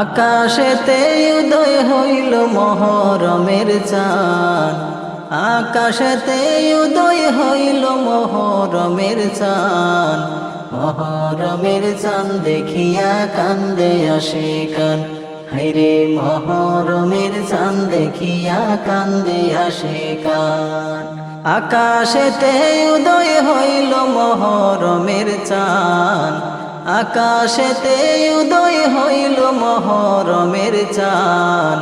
আকাশেতে উদয় হইল মহরমের চান আকাশেতে উদয় হইল মহরমের চান মহরমের চান দেখিয়া কান্দে আসে কান। হাইরে মহরমের চান দেখিয়া কান্দে আসে কান। আকাশেতে উদয় হইল মহরমের চান আকাশেতে উদয় হইল মহরমের চান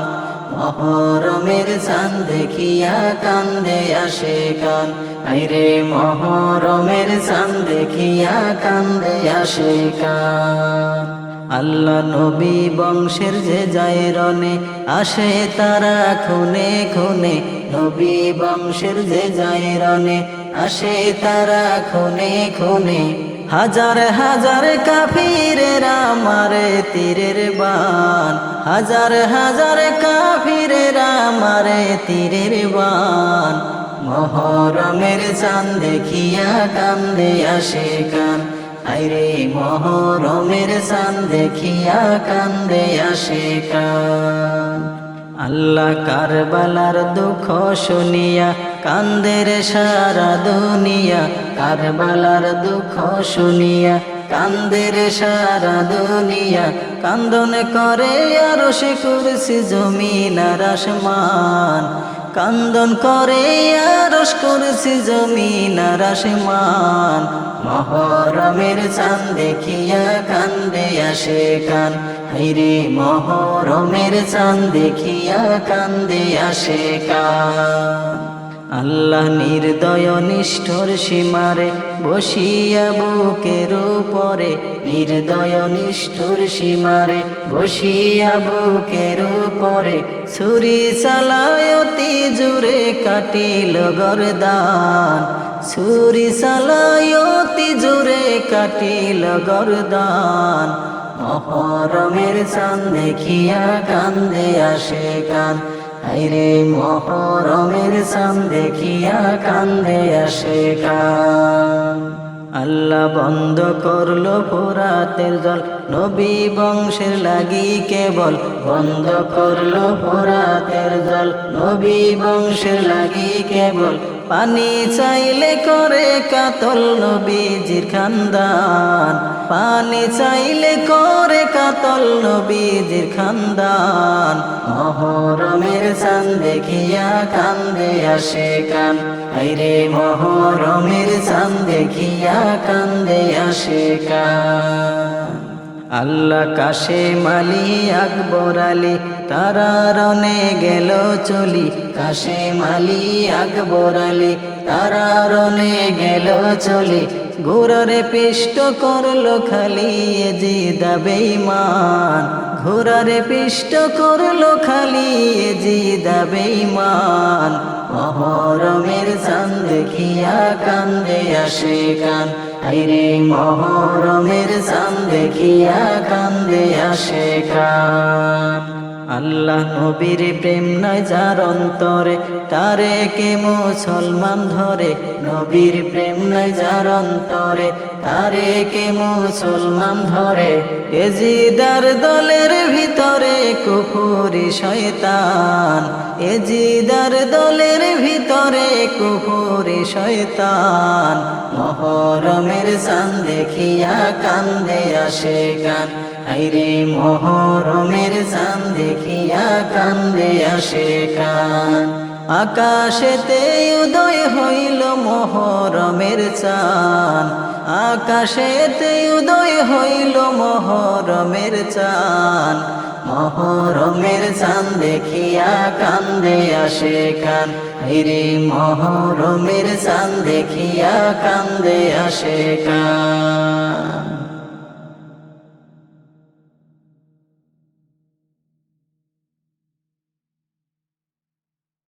মহরমের চান দেখিয়া কান্দে আসে কান আইরে, মহরমের চান দেখিয়া কান্দে আসে কান আল্লাহ নবী বংশের যে যায় রনে, আসে তারা খুনে খুনে। নবী বংশের যে যায় রনে, আসে তারা খুনে খুনে। হাজার হাজার কাফিরেরা মারে তীরের বান। হাজার হাজার কাফিরেরা মারে তীরের বান। মহরমের চান দেখিয়া কান্দে আসে কান আইরে মহরমের চান দেখিয়া কান্দে আসে কান আল্লাহ কারবালার দুঃখ শুনিয়া, কান্দের সারা দুনিয়া। কারবালার দুঃখ শুনিয়া, কান্দের সারা দুনিয়া। কান্দন করে আর সে করছি জমিন আর আসমান। কান্দন করে, আরস জমি জমিন আর আসমান। মহরমের চান দেখিয়া কান্দে আসে কান। হাইরে মহরমের চান দেখিয়া কান্দে আসে কান। আল্লাহ নির্দয় নিষ্ঠর সীমারে বসিয়া বুকের উপরে, নির্দয় নিষ্ঠুর সীমারে বসিয়া বুকের উপরে, ছুরি চালায় অতি জুড়ে কাটিল গরদান। ছুরি চালায় অতি জুড়ে কাটিল গরদান। মহরমের চান দেখিয়া কান্দে আসে কান। আইরে মহরমের সাম দেখিয়া কান্দে আসে আল্লাহ বন্ধ করল ফোরাতের জল, নবী বংশের লাগি কেবল। বন্ধ করল ফোরাতের জল, নবী বংশের লাগি কেবল। পানি চাইলে করে কাতল নবীজির খানদান। পানি চাইলে করে কাতল নবীজির খানদান। মহরমের চান দেখিয়া কান্দে আসে কান আইরে মহরমের চান দেখিয়া কান্দে আসে কান আল্লাহ কাশে মালি আকবর আলী তারা রনে গেল চলি। কাশে মালি আকবর আলী তারা রনে গেল চলি। ঘোরারে পিষ্ট করল খালি এ জিদা বেইমান ঘোরারে পিষ্ট করল খালি এ জিদা বেইমান মহরমের চান দেখিয়া কান্দে আসে কান। আইরে মহরমের চান দেখিয়া কান্দে আসে কান। আল্লাহ নবীর প্রেম নয় যার অন্তরে, তারে কে মুসলমান ধরে। নবীর প্রেম নয় যার অন্তরে, তারে কে মুসলমান ধরে। এজিদার দলের ভিতরে কুফুরি শয়তান। এজিদার দলের ভিতরে কুফুরি শয়তান। মহরমের চান দেখিয়া কান্দে আসে গান। আইরে মহরমের দেখিয়া কান্দে আসে কান। আকাশেতে উদয় হইল মহরমের চান। আকাশেতে উদয় হইল মহরমের চান। মহরমের চান দেখিয়া কান্দে আসে কান। হিরে মহরমের চান দেখিয়া কান্দে আসে কান।